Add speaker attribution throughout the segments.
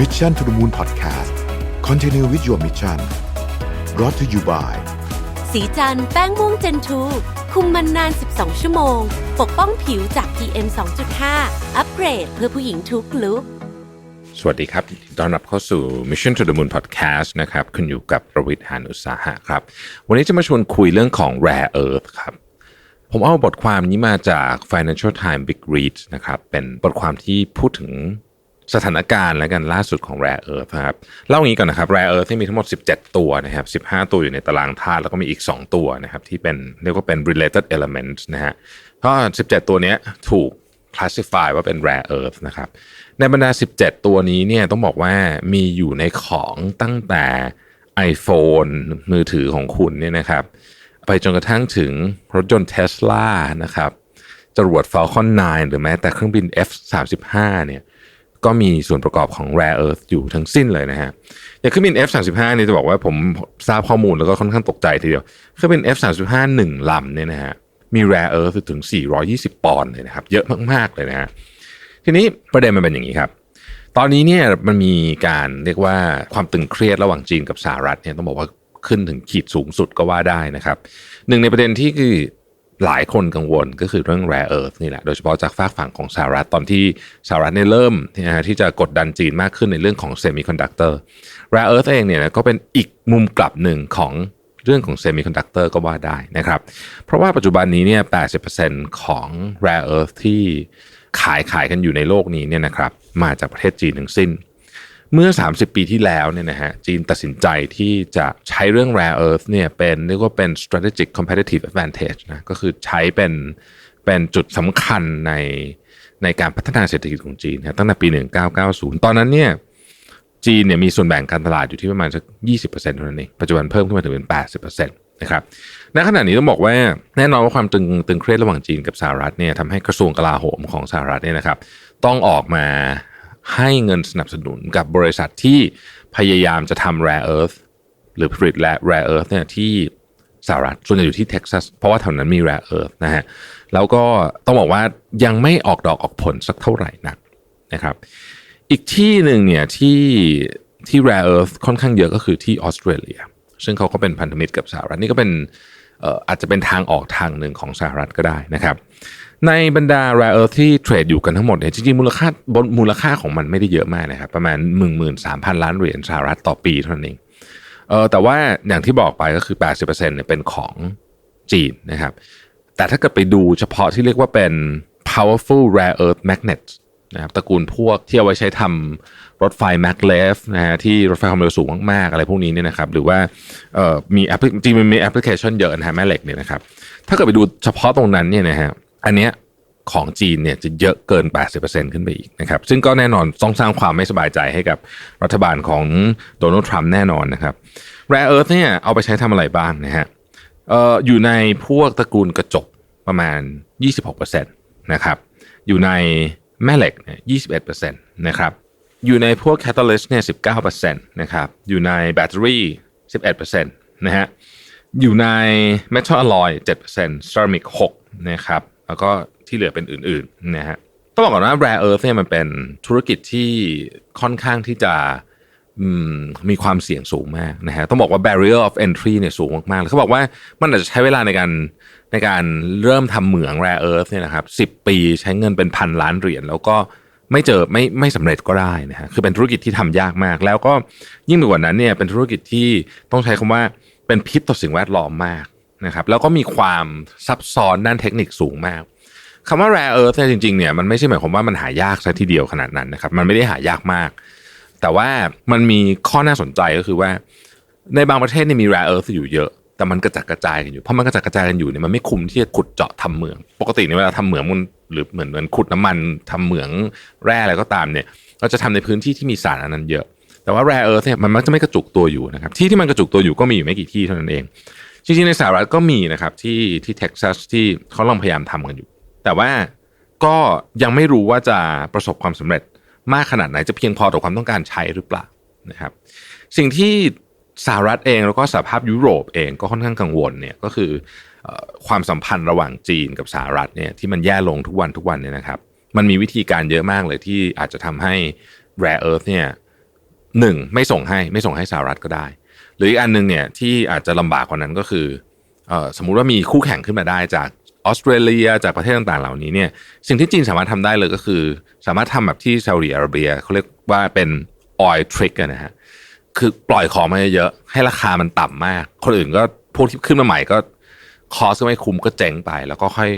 Speaker 1: Mission to the Moon Podcast Continue with your mission brought to you by
Speaker 2: สีจันแป้งม่วงเจนทูคุมมันนาน 12 ชั่วโมง ปกป้องผิวจาก PM 2.5 อัปเกรดเพื่อผู้หญิงทุกลุก
Speaker 3: สวัสดีครับต้อนรับเข้าสู่ Mission to the Moon Podcast นะครับคุณอยู่กับประวิทย์หานุสาหะครับ วันนี้จะมาชวนคุยเรื่องของ Rare Earth ครับ ผมเอาบทความนี้มาจาก Financial Times Big Read นะครับ เป็นบทความที่พูดถึง สถานการณ์และกันล่าสุดของ Rare Earth นะครับเล่างี้ก่อนนะครับ Rare Earth ที่มีทั้งหมด 17 ตัวนะครับ15 ตัวอยู่ในตารางธาตุแล้วก็มีอีก 2 ตัวนะครับที่เป็นเรียกว่าเป็น related elements นะฮะก็17 ตัวนี้ถูก classify ว่าเป็น rare earth นะครับในบรรดา 17 ตัวนี้เนี่ยต้องบอกว่ามีอยู่ในของตั้งแต่ iPhone มือถือของคุณเนี่ยนะครับไปจนกระทั่งถึงรถยนต์ Tesla นะครับจรวด Falcon 9 หรือแม้แต่เครื่องบิน F35 เนี่ย ก็มีส่วนประกอบของ rare earth อยู่ทั้งสิ้นเลยนะฮะอย่างเครื่องบิน F35 นี่จะบอกว่าผมทราบข้อมูลแล้วก็ค่อนข้างตกใจทีเดียวเครื่องบิน F35 หนึ่งลำเนี่ยนะฮะมี rare earth ถึง 420 ปอนด์เลยนะครับ เยอะมาก ๆ เลยนะฮะทีนี้ประเด็นมันเป็นอย่างนี้ครับ ตอนนี้เนี่ยมันมีการเรียกว่าความตึงเครียดระหว่างจีนกับสหรัฐเนี่ยต้องบอกว่าขึ้นถึงขีดสูงสุดก็ว่าได้นะครับ หนึ่งในประเด็นที่คือ หลายคนกังวลก็คือเรื่อง rare earth นี่แหละโดยเฉพาะจากฝากฝั่งของสหรัฐตอนที่สหรัฐเนี่ยเริ่มนะฮะที่จะกดดันจีนมากขึ้นในเรื่องของ semiconductor rare earth เองเนี่ยก็เป็นอีกมุมกลับหนึ่งของเรื่องของเซมิคอนดักเตอร์ก็ว่าได้นะครับ เพราะว่าปัจจุบันนี้เนี่ย 80%ของ rare earth ที่ขายขายกันอยู่ในโลกนี้เนี่ยนะครับ มาจากประเทศจีนทั้งสิ้น เมื่อ 30 ปีที่แล้วเนี่ยนะฮะจีนตัดสินใจที่จะใช้เรื่อง rare earth เนี่ยเป็นเรียกว่าเป็น strategic competitive advantage นะก็คือใช้เป็นเป็นจุดสำคัญในในการพัฒนาเศรษฐกิจของจีนนะตั้งแต่ปี 1990 ตอนนั้นเนี่ยจีนเนี่ยมีส่วนแบ่งการตลาดอยู่ที่ประมาณสัก 20%เท่านั้นเอง ปัจจุบันเพิ่มขึ้นมาถึงเป็น 80%นะครับณขณะนี้ต้องบอกว่าแน่นอนว่าความตึงตึงเครียดระหว่างจีนกับสหรัฐเนี่ยทำให้กระทรวงกลาโหมของสหรัฐเนี่ยนะครับต้องออกมา ให้เงินสนับสนุนกับบริษัทที่พยายามจะทำ rare earth หรือผลิต rare earth เนี่ยที่สหรัฐส่วนใหญ่อยู่ที่เท็กซัสเพราะว่าแถวนั้นมี rare earth นะฮะแล้วก็ต้องบอกว่ายังไม่ออกดอกออกผลสักเท่าไหร่นักนะครับ อีกที่หนึ่งเนี่ยที่ที่ rare earth ค่อนข้างเยอะก็คือที่ออสเตรเลีย ซึ่งเขาก็เป็นพันธมิตรกับสหรัฐนี่ก็เป็นอาจจะเป็นทางออกทางหนึ่งของสหรัฐก็ได้นะครับ ในบรรดา rare earth ที่เทรดอยู่กันทั้งหมดเนี่ยจริงๆมูลค่าบนมูลค่าของมันไม่ได้เยอะมากนะครับ ประมาณ 13,000 ล้านเหรียญสหรัฐต่อปีเท่านั้นเองเออแต่ว่าอย่างที่บอกไปก็คือ 80%เนี่ยเป็นของจีนนะครับ แต่ถ้าเกิดไปดูเฉพาะที่เรียกว่าเป็น powerful rare earth magnets นะครับตระกูลพวกที่เอาไว้ใช้ทำรถไฟแมกเลฟนะฮะที่รถไฟความเร็วสูงมากๆ อะไรพวกนี้เนี่ยนะครับ หรือว่าเอ่อมีแอปจริงมันมีแอปพลิเคชันเยอะนะฮะแม่เหล็กเนี่ยนะครับ ถ้าเกิดไปดูเฉพาะตรงนั้นเนี่ยนะฮะ อันเนี้ยของจีนเนี่ยจะเยอะเกิน 80%ขึ้นไปอีกนะครับ ซึ่งก็แน่นอนต้องสร้างความไม่สบายใจให้กับรัฐบาลของโดนัลด์ทรัมป์แน่นอนนะครับ Rare Earth เนี่ยเอาไปใช้ทำอะไรบ้างนะฮะเอ่ออยู่ในพวกตระกูลกระจกประมาณ 26%นะครับ อยู่ในแม่เหล็กเนี่ย21%นะครับ อยู่ในพวกแคตตาลิสต์เนี่ย19%นะครับ อยู่ในแบตเตอรี่11%นะฮะ อยู่ในเมทัลอลลอย7%เซรามิก6นะครับแล้วก็ที่เหลือเป็นอื่นๆนะฮะต้องบอกก่อนว่า Rare Earth เนี่ยมันเป็นธุรกิจที่ค่อนข้างที่จะมีความเสี่ยงสูงมากนะฮะต้องบอกว่า barrier of entry เนี่ยสูงมากๆเลยเขาบอกว่ามันอาจจะใช้เวลาในการในการเริ่มทำเหมือง Rare Earth เนี่ยนะครับ10ปีใช้เงินเป็นพันล้านเหรียญแล้วก็ไม่เจอไม่ไม่สำเร็จก็ได้นะฮะคือเป็นธุรกิจที่ทำยากมาก แล้วก็ยิ่งไปกว่านั้นเนี่ยเป็นธุรกิจที่ต้องใช้คำว่าเป็นพิษต่อสิ่งแวดล้อมมาก นะครับแล้วก็มีความซับซ้อนด้านเทคนิคสูงมากคำว่า rare earth เนี่ยจริงๆเนี่ยมันไม่ใช่หมายความว่ามันหายากซะทีเดียวขนาดนั้นนะครับมันไม่ได้หายากมาก แต่ว่ามันมีข้อน่าสนใจก็คือว่า ในบางประเทศเนี่ยมี rare earth อยู่เยอะแต่มันกระจัดกระจายกันอยู่เพราะมันกระจัดกระจายกันอยู่เนี่ยมันไม่คุ้มที่จะขุดเจาะทำเหมือง ปกติเนี่ยเวลาทำเหมืองมันหรือเหมือนเหมือนขุดน้ำมันทำเหมืองแร่อะไรก็ตามเนี่ยเราจะทำในพื้นที่ที่มีสารอันนั้นเยอะ แต่ว่า rare earth เนี่ยมันมักจะไม่กระจุกตัวอยู่นะครับที่ที่มันกระจุกตัวอยู่ก็มีอยู่ไม่กี่ที่เท่านั้นเอง จริงๆในสหรัฐก็มีนะครับที่ที่เท็กซัสที่เขาลองพยายามทำกันอยู่ แต่ว่าก็ยังไม่รู้ว่าจะประสบความสำเร็จมากขนาดไหนจะเพียงพอต่อความต้องการใช้หรือเปล่านะครับ สิ่งที่สหรัฐเองแล้วก็สหภาพยุโรปเองก็ค่อนข้างกังวลเนี่ยก็คือความสัมพันธ์ระหว่างจีนกับสหรัฐเนี่ยที่มันแย่ลงทุกวันทุกวันเนี่ยนะครับ มันมีวิธีการเยอะมากเลยที่อาจจะทำให้ rare earth เนี่ย หนึ่งไม่ส่งให้ไม่ส่งให้สหรัฐก็ได้ หรืออีกอันหนึงเนี่ยที่อาจจะลำบากกว่านั้นก็คือสมมุติว่ามีคู่แข่งขึ้นมาได้จากออสเตรเลียจากประเทศต่างๆ เหล่านี้เนี่ยสิ่งที่จีนสามารถทำได้เลยก็คือ สามารถทำแบบที่ซาอุดิอาระเบียเขาเรียกว่าเป็น oil trick อะนะฮะคือปล่อยของมาเยอะๆให้ราคามันต่ำมาก คนอื่นก็พวกที่ขึ้นมาใหม่ก็คอสก็ไม่คุ้มก็เจ๊งไป แล้วก็ค่อย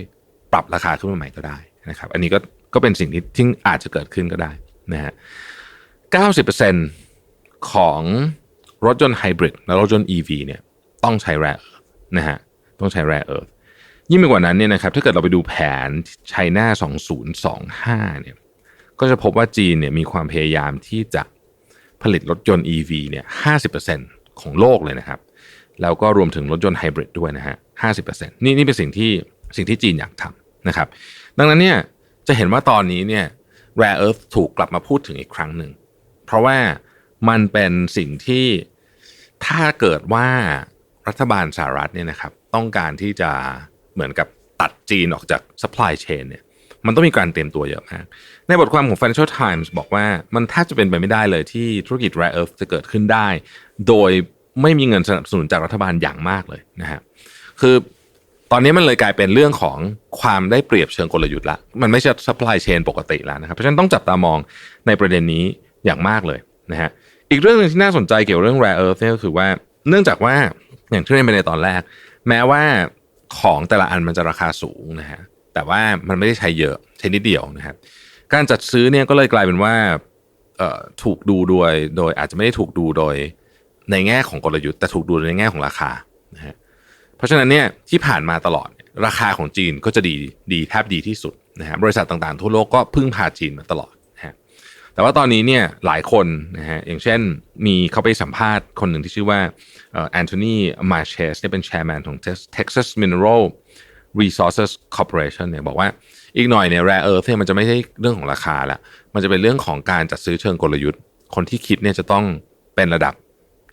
Speaker 3: ปรับราคาขึ้นมาใหม่ก็ได้นะครับ อันนี้ก็ก็เป็นสิ่งที่ที่อาจจะเกิดขึ้นก็ได้นะฮะ90% ของรถยนต์ไฮบริดและรถยนต์ EV เนี่ยต้องใช้แร่นะฮะต้องใช้แร่เอิร์ธยิ่งไปกว่านั้นเนี่ยนะครับถ้าเกิดเราไปดูแผนไชน่า2025เนี่ยก็จะพบว่าจีนเนี่ยมีความพยายามที่จะผลิตรถยนต์ EV เนี่ย50%ของโลกเลยนะครับ แล้วก็รวมถึงรถยนต์ไฮบริดด้วยนะฮะ50%นี่นี่เป็นสิ่งที่สิ่งที่จีนอยากทำนะครับ ดังนั้นเนี่ยจะเห็นว่าตอนนี้เนี่ย rare earth ถูกกลับมาพูดถึงอีกครั้งหนึ่ง เพราะว่า มันเป็นสิ่งที่ถ้าเกิดว่ารัฐบาลสหรัฐเนี่ยนะครับ ต้องการที่จะเหมือนกับตัดจีนออกจาก supply chain เนี่ย มันต้องมีการเตรียมตัวเยอะมาก ในบทความของ Financial Times บอกว่ามันแทบจะเป็นไปไม่ได้เลยที่ธุรกิจ rare earth จะเกิดขึ้นได้ โดยไม่มีเงินสนับสนุนจากรัฐบาลอย่างมากเลยนะฮะคือตอนนี้มันเลยกลายเป็นเรื่องของความได้เปรียบเชิงกลยุทธ์ละ มันไม่ใช่ supply chain ปกติแล้วนะครับ เพราะฉะนั้นต้องจับตามองในประเด็นนี้อย่างมากเลยนะฮะ อีกเรื่องหนึ่งที่น่าสนใจเกี่ยวเรื่อง rare earth เนี่ยก็คือว่า เนื่องจากว่าอย่างที่เรียนไปในตอนแรก แม้ว่าของแต่ละอันมันจะราคาสูงนะฮะแต่ว่ามันไม่ได้ใช้เยอะใช้นิดเดียวนะครับการจัดซื้อเนี่ยก็เลยกลายเป็นว่าถูกดูโดยโดยอาจจะไม่ได้ถูกดูโดยในแง่ของกลยุทธ์แต่ถูกดูในแง่ของราคานะฮะเพราะฉะนั้นเนี่ยที่ผ่านมาตลอดราคาของจีนก็จะดีดีแทบดีที่สุดนะฮะบริษัทต่างๆ ทั่วโลกก็พึ่งพาจีนมาตลอด แต่ว่าตอนนี้เนี่ยหลายคนนะฮะอย่างเช่นมีเขาไปสัมภาษณ์คนหนึ่งที่ชื่อว่าแอนโทนีมาเชสเนี่ยเป็นแชร์แมนของ Texas Mineral Resources Corporation เนี่ยบอกว่าอีกหน่อยเนี่ย rare earth เนี่ยมันจะไม่ใช่เรื่องของราคาละมันจะเป็นเรื่องของการจัดซื้อเชิงกลยุทธ์ คนที่คิดเนี่ยจะต้องเป็นระดับ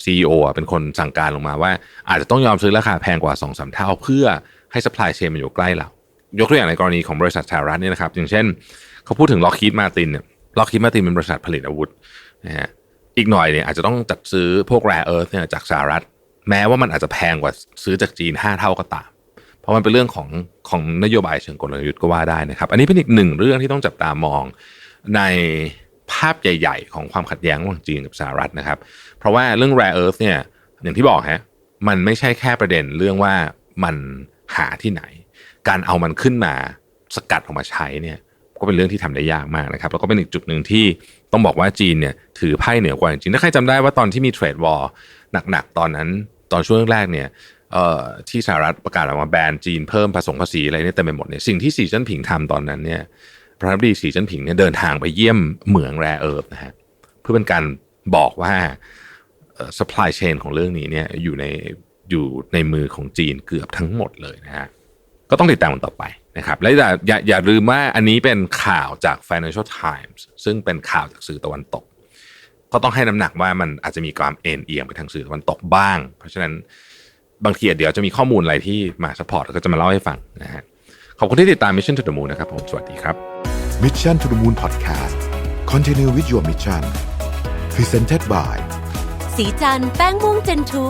Speaker 3: CEO อะเป็นคนสั่งการลงมาว่า อาจจะต้องยอมซื้อราคาแพงกว่า2อสเท่า เพื่อให้ supply chain มันอยู่ใกล้เรา ยกตัวอย่างในกรณีของบริษัทสหรัฐเนี่ยนะครับ อย่างเช่น เขาพูดถึงล็อกคีดมาตินเนี่ย ล็อกคีดมาตินเป็นบริษัทผลิตอาวุธนะฮะอีกหน่อยเนี่ยอาจจะต้องจัดซื้อพวก rare earth เนี่ยจากสหรัฐ แม้ว่ามันอาจจะแพงกว่าซื้อจากจีน 5 เท่าก็ตาม เพราะมันเป็นเรื่องของของนโยบายเชิงกลยุทธ์ก็ว่าได้นะครับ อันนี้เป็นอีกหนึ่งเรื่องที่ต้องจับตามองในภาพใหญ่ ๆ ของความขัดแย้งระหว่างจีนกับสหรัฐนะครับ เพราะว่าเรื่อง rare earth เนี่ยอย่างที่บอกฮะมันไม่ใช่แค่ประเด็นเรื่องว่ามันหาที่ไหน การเอามันขึ้นมาสกัดออกมาใช้เนี่ย ก็เป็นเรื่องที่ทำได้ยากมากนะครับแล้วก็เป็นอีกจุดหนึ่งที่ต้องบอกว่าจีนเนี่ยถือไพ่เหนือกว่าจริงๆถ้าใครจำได้ว่าตอนที่มีเทรดวอร์หนักๆตอนนั้นตอนช่วงแรกเนี่ยที่สหรัฐประกาศออกมาแบนจีนเพิ่มผสมภาษีอะไรเนี่ยเต็มไปหมดเนี่ยสิ่งที่สีจิ้นผิงทำตอนนั้นเนี่ยประธานบดีสีจิ้นผิงเนี่ยเดินทางไปเยี่ยมเหมืองแร่เอิร์ธนะฮะเพื่อเป็นการบอกว่าเอ่อ supply chain ของเรื่องนี้เนี่ยอยู่ในอยู่ในมือของจีนเกือบทั้งหมดเลยนะฮะก็ต้องติดตามมันต่อไป นะครับและอย่าอย่าอย่าลืมว่าอันนี้เป็นข่าวจาก Financial Times ซึ่งเป็นข่าวจากสื่อตะวันตก ก็ต้องให้น้ำหนักว่ามันอาจจะมีความเอ็นเอียงไปทางสื่อตะวันตกบ้าง เพราะฉะนั้นบางทีเดี๋ยวจะมีข้อมูลอะไรที่มาสปอร์ตแล้วก็จะมาเล่าให้ฟังนะฮะขอบคุณที่ติดตาม Mission to the Moon นะครับผมสวัสดีครับ
Speaker 1: Mission to the Moon Podcast Continue with your mission Presented by
Speaker 2: สีจันแป้งม่วงเจนทู